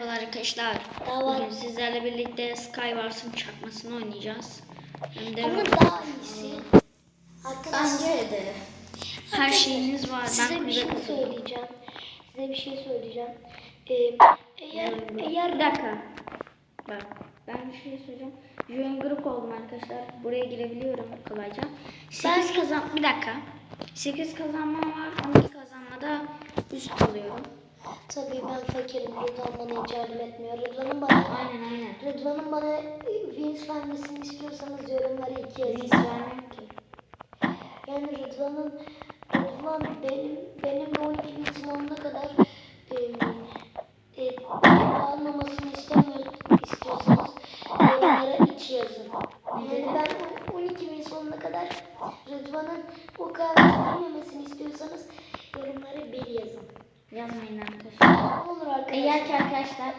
Merhaba arkadaşlar. Daha var. Bugün sizlerle birlikte Skywars'ın çakmasını oynayacağız. Hem de Ama daha iyisi. Arkadaşlar bence de her şeyiniz var. size ben bir şey katıldım. söyleyeceğim. Size bir şey söyleyeceğim. Ee, eğer eğer Bir dakika. Bak ben bir şey söyleyeceğim. Join grup oldum arkadaşlar. Buraya girebiliyorum kolayca. 8 kazan bir dakika. 8 kazanma var. 12 kazanmada üst alıyorum. Tabii ben fakirim. Rıdvan bana hiç yardım etmiyor. Rıdvan'ın bana Aynen aynen. Rıdvan'ın bana Vince vermesini istiyorsanız yorumlara iki yazın. Biz vermem ki. Yani Rıdvan'ın Rıdvan benim benim bu 12 bin sonuna kadar e, e, almamasını istemiyor, istiyorsanız yorumlara iç yazın. Yani ben o 12 bin sonuna kadar Rıdvan'ın o kadar giymemesini istiyorsanız yorumlara bir yazın. Yazmayın arkadaşlar. Ne olur arkadaşlar. Eğer ki arkadaşlar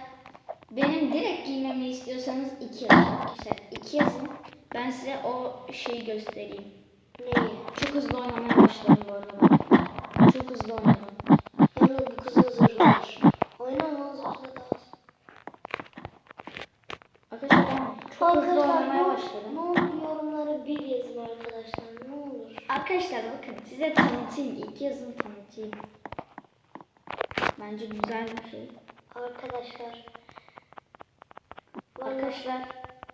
benim direkt giymemi istiyorsanız iki yazın arkadaşlar. İki yazın. Ben size o şeyi göstereyim. Neyi? Çok hızlı oynamaya başladım bu arada. Çok hızlı oynadım. Yalnız bu kız hazır var. Oynamaz daha. Arkadaşlar ben çok hızlı Arkadaşlar oynamaya ne, başladım. ne olur yorumlara bir yazın arkadaşlar. Ne olur. Arkadaşlar bakın size tanıtayım. İlk yazın tanıtayım. Bence güzel bir şey. Arkadaşlar. Arkadaşlar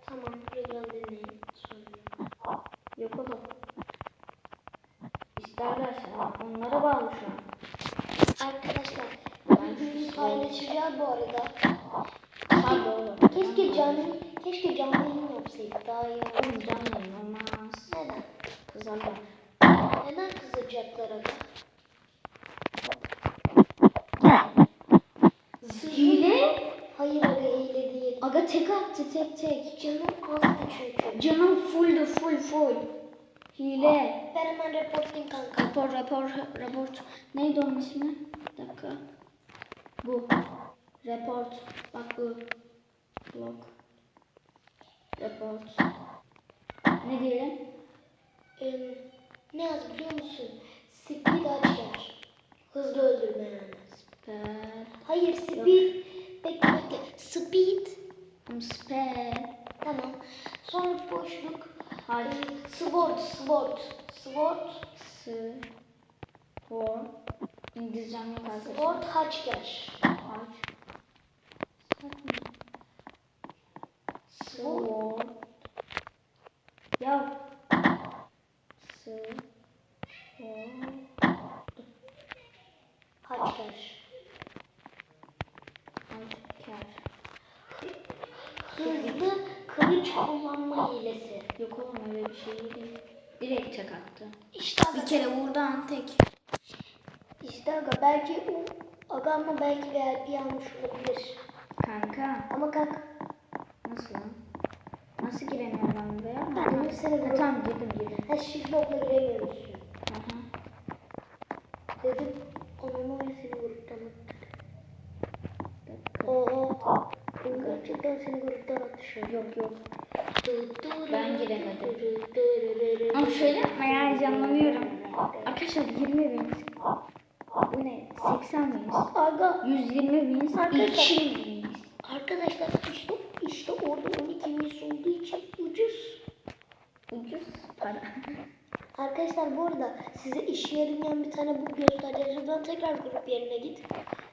Tamam, Rıdvan dinleyin. Söylüyorum. yok oğlum. İsterlerse onlara bağlı şu an. Arkadaşlar, videoyu paylaşacağız bu arada. Oğlum. Keşke canlı, keşke canlı yayın yapsaydık daha iyi olur. Oğlum canlı yayın olmaz. Neden? Kızarlar. Neden kızacaklar aga? Hile? Hayır aga hile değil. Aga tek attı tek tek. Canım azdı çünkü. Canım fulldü full full. Hile. Ben hemen reportlayayım kanka. Rapor rapor rapor. Neydi onun ismi? Bir dakika. Bu. Report. Bak bu. Blok. Report. Ne diyelim? Ee, ne yaz biliyor musun? Speed açar. Hızlı öldürme yani. Sper. Hayır speed. Bekle bekle. Speed. Um, Sper. Tamam. Sonra boşluk. Hayır. Ee, Sword, sword. Sword, S. For. İngilizcem yok arkadaşlar. sword haçker. Aç. Sword. Ya. Sword. Haçker. Asker. Hızlı kılıç kullanma hilesi. Yok oğlum öyle bir şey değil. Direkt tek attı. İşte aga, Bir kere vurdu an tek. İşte aga belki o aga ama belki VIP almış olabilir. Kanka. Ama kanka Nasıl lan? Nasıl giremiyorum ben buraya? Ben Ha, de seni ha, vurdum. tamam girdim girdim. ha shift lock'la giremiyorsun. Aha. Dedim onun oyun seni gruptan attı. Bir. Oo. Oyun gerçekten seni gruptan attı şu an. Yok yok. Ben giremedim. Ama şöyle yapma ya heyecanlanıyorum. Arkadaşlar 20 bin. Bu ne? 80 miyiz? Aga 120 miyiz? Arkadaşlar- 200 miyiz? arkadaşlar işte işte orada 12 mis olduğu için ucuz. Ucuz para. Arkadaşlar bu arada size işe yaramayan bir tane bu göstereceğim. Tekrar grup yerine git.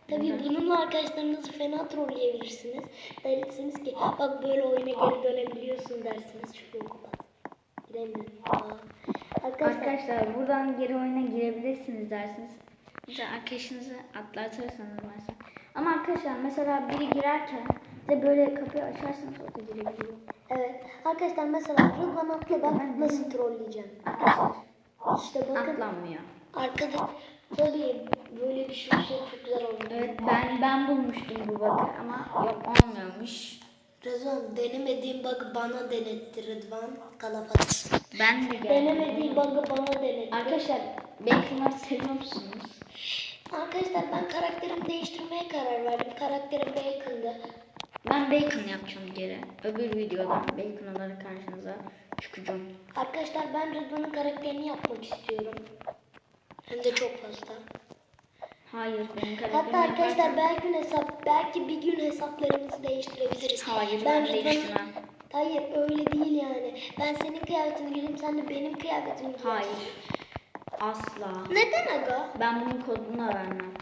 Tabii bununla arkadaşlarınızı fena trolleyebilirsiniz. Dersiniz ki bak böyle oyuna geri dönebiliyorsun dersiniz. Çünkü okuldan. Giremiyorum. Arkadaşlar, Arkadaşlar buradan geri oyuna girebilirsiniz dersiniz. Mesela arkadaşınızı atlatırsanız mesela. Ama arkadaşlar mesela biri girerken de böyle kapıyı açarsanız o da girebiliyor. evet. Arkadaşlar mesela Rıdvan atla ben nasıl trolleyeceğim? Arkadaşlar İşte bakın. atlanmıyor. Arkada tabii böyle bir şey, çok güzel oldu. Evet ben ben bulmuştum bu bug'ı ama yok olmuyormuş. Rıdvan denemediğim bug'ı bana denetti Rıdvan. Kalafat. Ben de geldim. Denemediğim bug'ı bana denetti. Arkadaşlar Bacon'ları seviyor musunuz? Arkadaşlar ben karakterimi değiştirmeye karar verdim. Karakterim Bacon'dı. Ben Bacon yapacağım geri. Öbür videoda Bacon olarak karşınıza çıkacağım. Arkadaşlar ben Rıdvan'ın karakterini yapmak istiyorum. Hem de çok fazla. Hayır benim karakterim. Hatta arkadaşlar belki hesap belki bir gün hesaplarımızı değiştirebiliriz. Hayır ben, Rıdvan'ın- değiştirmem. Hayır öyle değil yani. Ben senin kıyafetini giyeyim sen de benim kıyafetimi giy. Hayır. Asla. Neden aga? Ben bunun kodunu vermem.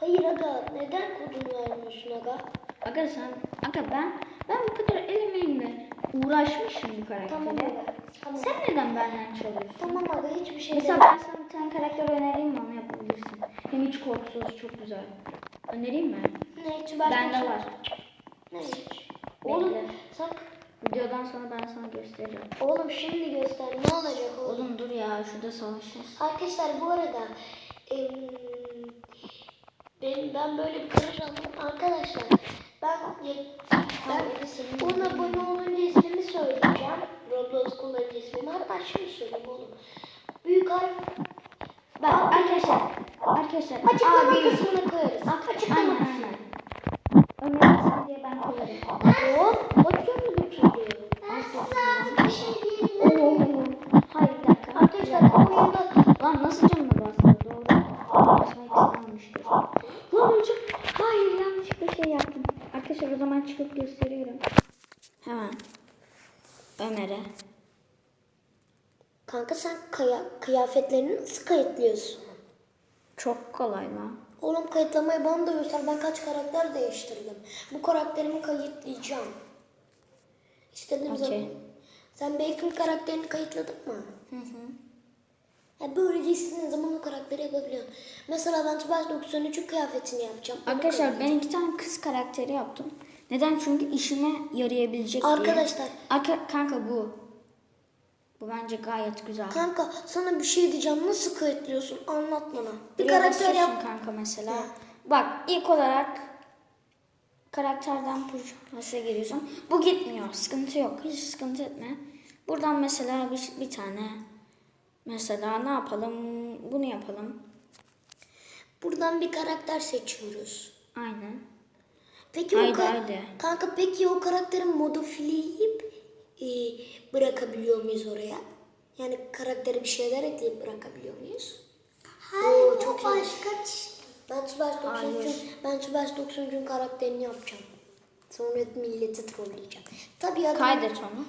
Hayır aga neden kodunu vermiyorsun aga? Aga sen, aga ben, ben bu kadar elimle uğraşmışım bu karaktere. Tamam aga. Tamam. Sen neden benden çalıyorsun? Tamam aga hiçbir şey Mesela ben sana bir tane karakter önereyim mi? Onu yapabilirsin. Hem hiç korkusuz, çok güzel. Önereyim mi? Ne hiç ben Bende var. Ne hiç? Oğlum Bekle. sak. Videodan sonra ben sana gösteririm. Oğlum şimdi göster ne olacak oğlum? Oğlum dur ya, şurada savaşacağız. Arkadaşlar bu arada em, ben, ben böyle bir karar aldım. Arkadaşlar ben, ben 10 abone olunca ismimi söyleyeceğim. Roblox kullanıcı ismimi. Hatta şimdi söyleyeyim oğlum. Büyük harf Bak arkadaşlar, arkadaşlar. açıklama abi- kısmına koyarız. Açıklama Aynen kısmına. aynen. Ömer sen diye ben koyarım. Hop, bakıyor musun çocuğu? Ben sana bir şey Oo. Hayır bir dakika. Arkadaşlar bu oyunda Lan nasıl canına bastı? Doğru. Basmayı kıskanmıştır. Lan hocam. Hayır yanlışlıkla şey yaptım. Arkadaşlar o zaman çıkıp gösteriyorum. Hemen. Ömer'e. Kanka sen kaya, kıyafetlerini nasıl kayıtlıyorsun? Çok kolay lan. Oğlum kayıtlamayı bana da göster. Ben kaç karakter değiştirdim. Bu karakterimi kayıtlayacağım. İstediğim Okey. zaman. Sen Bacon karakterini kayıtladın mı? Hı hı. Ya böylece istediğin zaman o karakteri yapabiliyorsun. Mesela ben Tubas 93'ün kıyafetini yapacağım. Onu Arkadaşlar ben iki tane kız karakteri yaptım. Neden? Çünkü işime yarayabilecek diye. Arkadaşlar. Arka, kanka bu. Bu bence gayet güzel. Kanka sana bir şey diyeceğim. Nasıl kayıtlıyorsun? Anlat bana. Bir karakter yap. kanka mesela. Ha. Bak ilk olarak karakterden nasıl giriyorsun. Bu gitmiyor. Sıkıntı yok. Hiç sıkıntı etme. Buradan mesela bir, bir tane mesela ne yapalım? Bunu yapalım. Buradan bir karakter seçiyoruz. Aynen. Peki o Haydi, ka- haydi. kanka peki o karakterin modifileyip e, bırakabiliyor muyuz oraya? Yani karaktere bir şeyler ekleyip bırakabiliyor muyuz? Hayır, çok başka Ben Tubers 93'ün Hayır. ben Tubers 93'ün karakterini yapacağım. Sonra milleti trolleyeceğim. Tabii adam- Kaydet onu.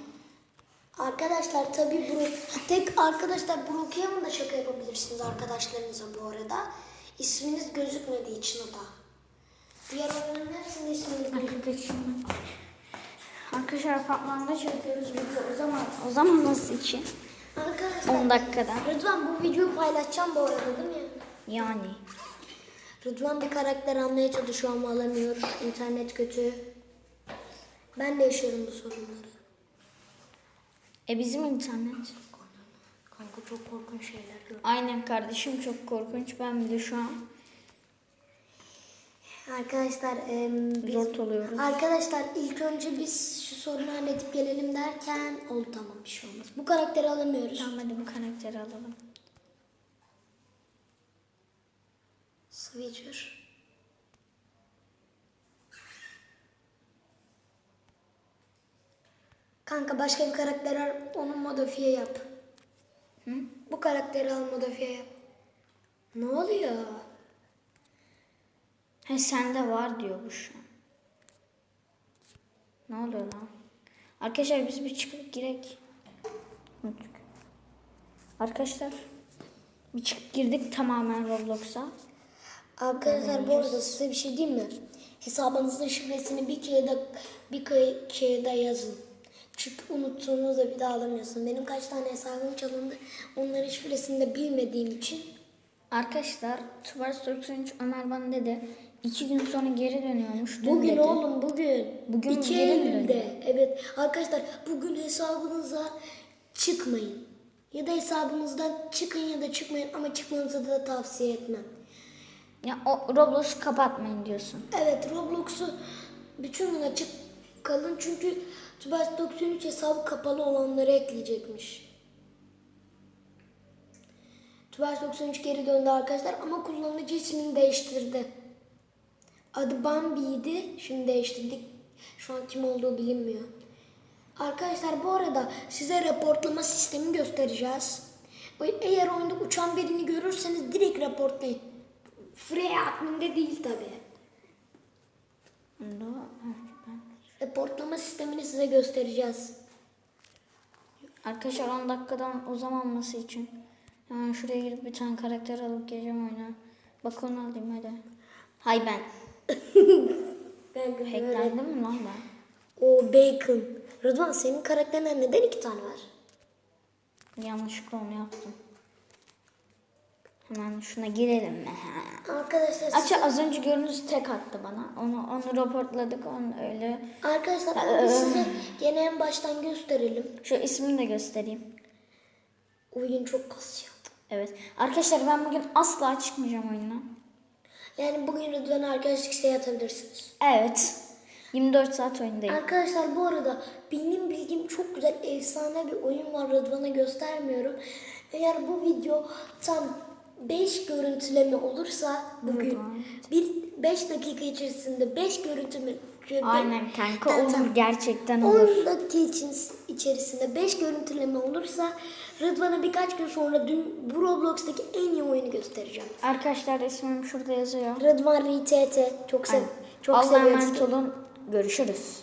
Arkadaşlar tabii bu tek arkadaşlar Brookhaven'da da şaka yapabilirsiniz arkadaşlarınıza bu arada. İsminiz gözükmediği için o da. Diğer oyunların hepsinde isminiz gözüküyor. Arkadaşlar apartmanda çekiyoruz video. O zaman o zaman nasıl için? Arkadaşlar 10 dakikada. Rıdvan bu videoyu paylaşacağım bu arada değil mi? Yani. Rıdvan bir karakter almaya çalışıyor ama alamıyor. İnternet kötü. Ben de yaşıyorum bu sorunları. E bizim internet. Kanka çok korkunç şeyler gördüm. Aynen kardeşim çok korkunç. Ben bir de şu an Arkadaşlar em, biz- zor oluyoruz. Arkadaşlar ilk önce biz şu sorunu halledip gelelim derken oldu tamam bir şey olmaz. Bu karakteri alamıyoruz. Tamam hadi bu karakteri alalım. Switcher. Kanka başka bir karakter al, onu modifiye yap. Hı? Bu karakteri al modifiye yap. Ne oluyor? He sende var diyor bu an. Ne oluyor lan? Arkadaşlar biz bir çıkıp girek. Arkadaşlar bir çıkıp girdik tamamen Roblox'a. Arkadaşlar bu arada size bir şey diyeyim mi? Hesabınızın şifresini bir kağıda bir kay- kağıda yazın. Çünkü unuttuğunuzda bir daha alamıyorsun. Benim kaç tane hesabım çalındı. Onların şifresini de bilmediğim için. Arkadaşlar Tubars 93 Ömer bana dedi. iki gün sonra geri dönüyormuş. Dün Bugün dedi. oğlum bugün. Bugün 2 geri mi Eylül'de. dönüyor? Evet arkadaşlar bugün hesabınıza çıkmayın. Ya da hesabınızdan çıkın ya da çıkmayın ama çıkmanızı da tavsiye etmem. Ya o Roblox'u kapatmayın diyorsun. Evet Roblox'u bütün gün açık kalın çünkü Tubers 93 hesabı kapalı olanları ekleyecekmiş. Tubers 93 geri döndü arkadaşlar ama kullanıcı ismini değiştirdi. Adı Bambi'ydi. Şimdi değiştirdik. Şu an kim olduğu bilinmiyor. Arkadaşlar bu arada size raportlama sistemi göstereceğiz. Eğer oyunda uçan birini görürseniz direkt raportlayın. Freya adminde değil tabi. Reportlama sistemini size göstereceğiz. Arkadaşlar 10 dakikadan uzamaması için hemen şuraya girip bir tane karakter alıp geleceğim oyuna. Bak onu alayım hadi. Hay ben. Ben Hacklendim mi lan ben? O Bacon. Rıdvan senin karakterinden neden iki tane var? Yanlışlıkla onu yaptım. Hemen şuna girelim. Arkadaşlar Aç az önce gördüğünüz tek attı bana. Onu onu raportladık onu öyle. Arkadaşlar biz size gene en baştan gösterelim. Şu ismini de göstereyim. Oyun çok kasıyor. Evet. Arkadaşlar ben bugün asla çıkmayacağım oyuna. Yani bugün Rıdvan'a arkadaşlık isteği atabilirsiniz. Evet. 24 saat oyundayım. Arkadaşlar bu arada benim bildiğim çok güzel efsane bir oyun var Rıdvan'a göstermiyorum. Eğer bu video tam 5 görüntüleme olursa bugün bir 5 dakika içerisinde 5 görüntüleme Aynen kanka olur gerçekten olur. 10 dakika için, içerisinde 5 görüntüleme olursa Rıdvan'a birkaç gün sonra dün bu Roblox'taki en iyi oyunu göstereceğim. Arkadaşlar ismim şurada yazıyor. Rıdvan RTT çok sev Aynen. çok Allah'a seviyoruz. emanet olun. Görüşürüz.